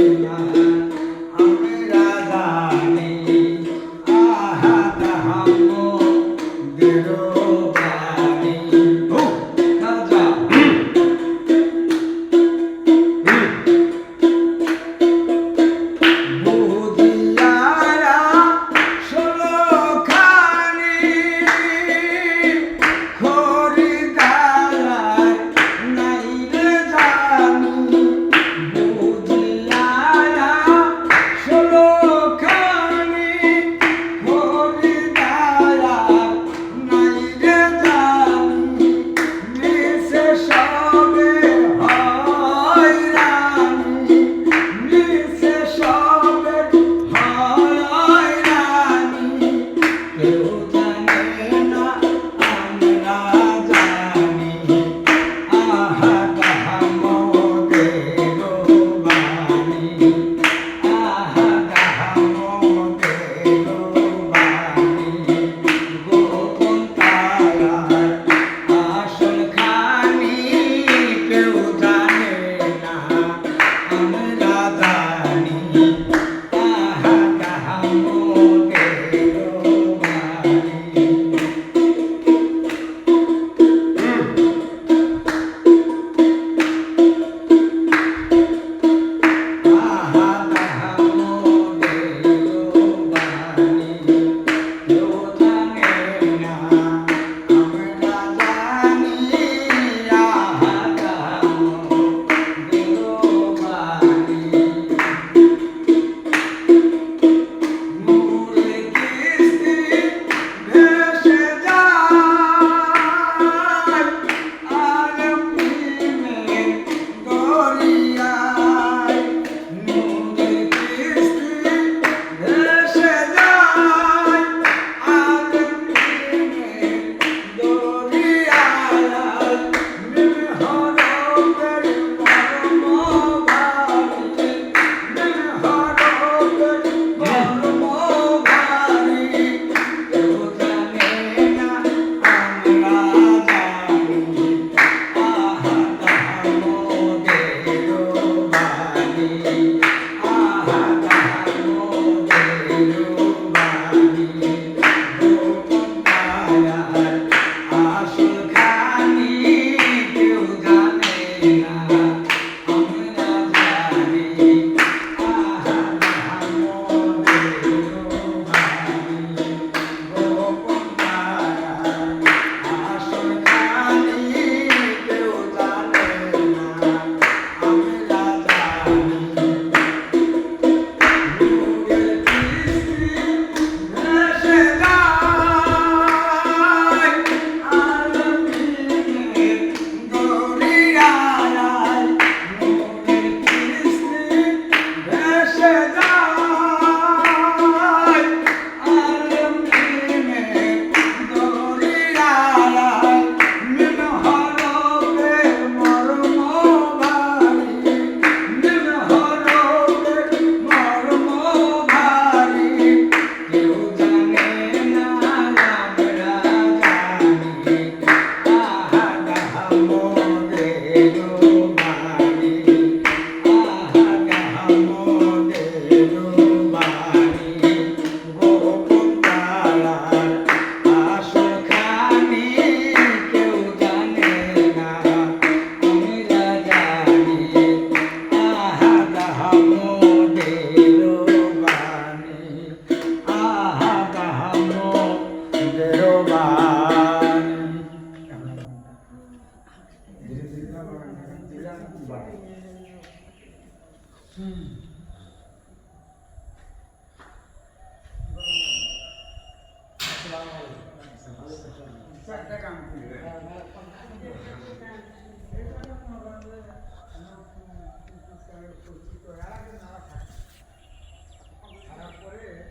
yang. খারাপ করে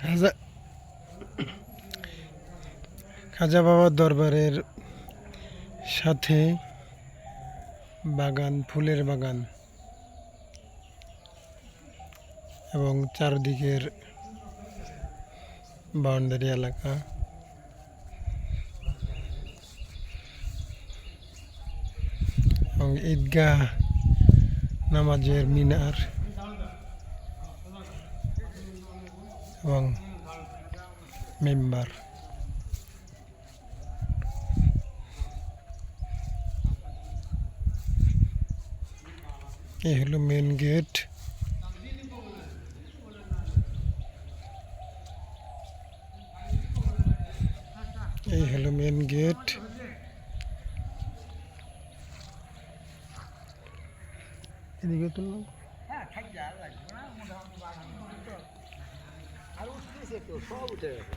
খাজা খাজা বাবার দরবারের সাথে বাগান, ফুলের বাগান এবং চারদিকের বাউন্ডারি এলাকা। এবং ঈদগাহ নামাজের মিনার। এবং মেম্বার। এই হলো মেন গেট এই হলো মেন গেট এদিকে তুললাম হ্যাঁ থাকবে আর লাগবে না মোটামুটি বাগান আর উঠতেছে তো সব উঠে গেছে।